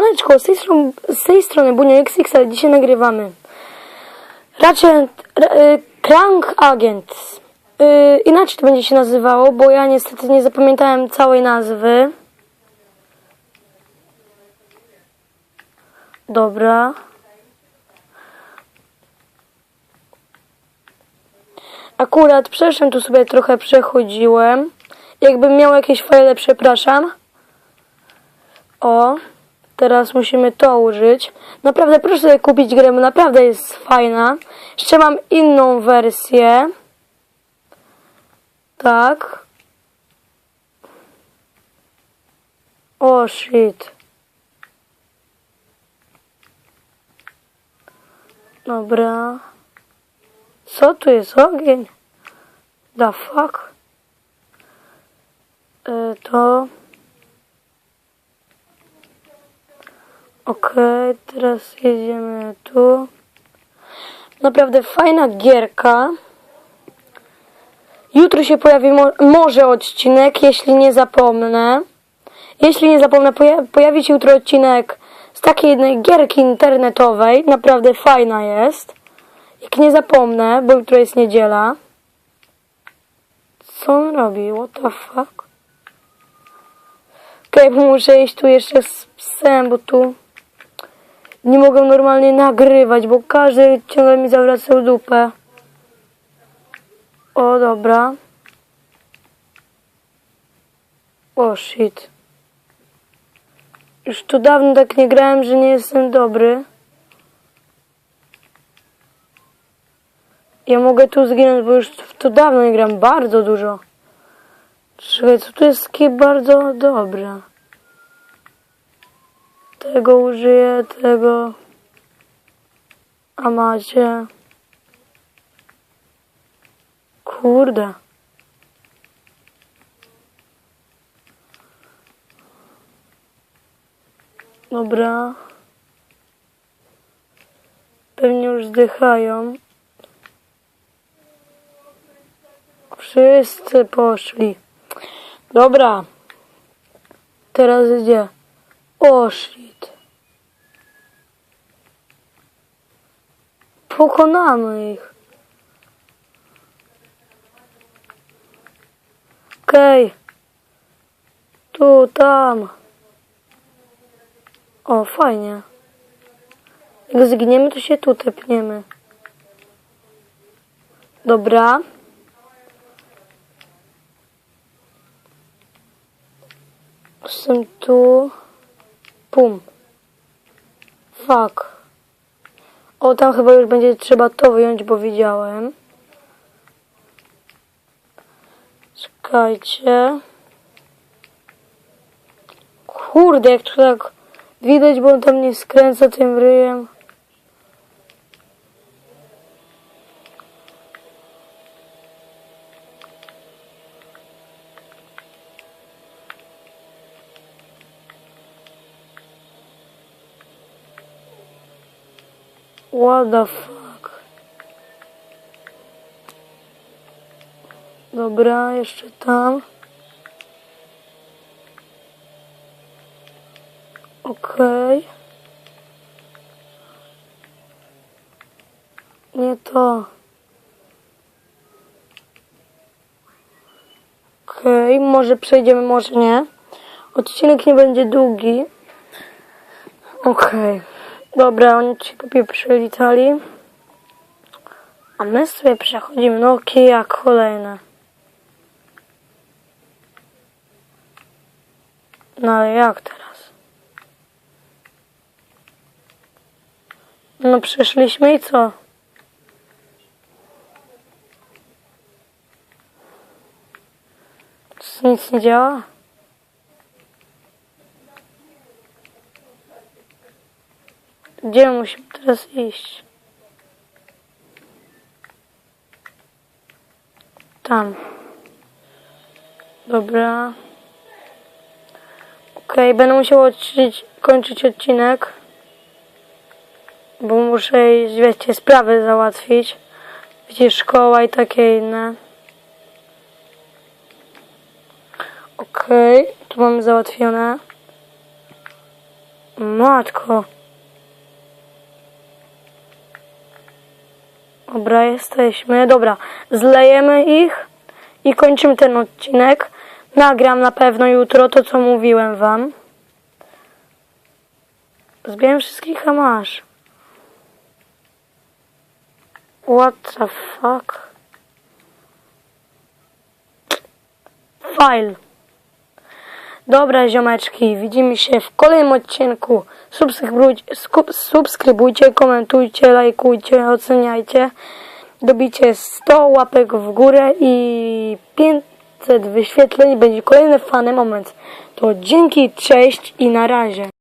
Maneczko, z tej strony, z tej strony Bunio XX, ale dzisiaj nagrywamy Ratchet ra, y, Crank Agent. Y, inaczej to będzie się nazywało, bo ja niestety nie zapamiętałem całej nazwy. Dobra. Akurat przeszłem tu sobie trochę przechodziłem. Jakbym miał jakieś fajle, przepraszam. O, teraz musimy to użyć. Naprawdę proszę sobie kupić grę, bo naprawdę jest fajna. Jeszcze mam inną wersję. Tak. O shit. Dobra. Co tu jest ogień? The fuck? E, to... Okej, teraz jedziemy tu. Naprawdę fajna gierka. Jutro się pojawi mo może odcinek, jeśli nie zapomnę. Jeśli nie zapomnę, poja pojawi się jutro odcinek z takiej jednej gierki internetowej. Naprawdę fajna jest. Jak nie zapomnę, bo jutro jest niedziela. Co on robi? What the fuck? Okej, muszę iść tu jeszcze z psem, bo tu nie mogę normalnie nagrywać, bo każdy ciągle mi zawracał dupę. O, dobra. O, shit. Już tu dawno tak nie grałem, że nie jestem dobry. Ja mogę tu zginąć, bo już w to dawno nie gram. Bardzo dużo. Czekaj, co tu jest takie bardzo dobre? Tego użyję, tego... A macie... Kurde. Dobra. Pewnie już zdychają. Wszyscy poszli. Dobra. Teraz idzie. O shit. Pokonamy ich. Okej. Tu, tam. O, fajnie. Jak zginiemy, to się tu tepniemy. Dobra. Jestem tu. Pum. Fuck. O, tam chyba już będzie trzeba to wyjąć, bo widziałem. Czekajcie. Kurde, jak to tak widać, bo on tam nie skręca tym ryjem. What the fuck? Dobra, jeszcze tam. Okej. Nie to. Okej, może przejdziemy, może nie. Odcinek nie będzie długi. Okej. Dobra, oni ci kopie przylitali. A my sobie przechodzimy. No okej, jak kolejne. No ale jak teraz? No przeszliśmy i? Co, nic nie działa? Gdzie musimy teraz iść? Tam. Dobra. Okej, będę musiał odcić, kończyć odcinek. Bo muszę iść, wiecie, sprawy załatwić. Wiecie, szkoła i takie inne. Okej, tu mamy załatwione. Matko. Dobra, jesteśmy. Dobra, zlejemy ich i kończymy ten odcinek. Nagram na pewno jutro to, co mówiłem wam. Zbieram wszystkich, a masz. What the fuck? File. Dobra, ziomeczki, widzimy się w kolejnym odcinku. Subskrybujcie, subskrybujcie komentujcie, lajkujcie, oceniajcie. Dobicie 100 łapek w górę i 500 wyświetleń. Będzie kolejny fany moment. To dzięki, cześć i na razie.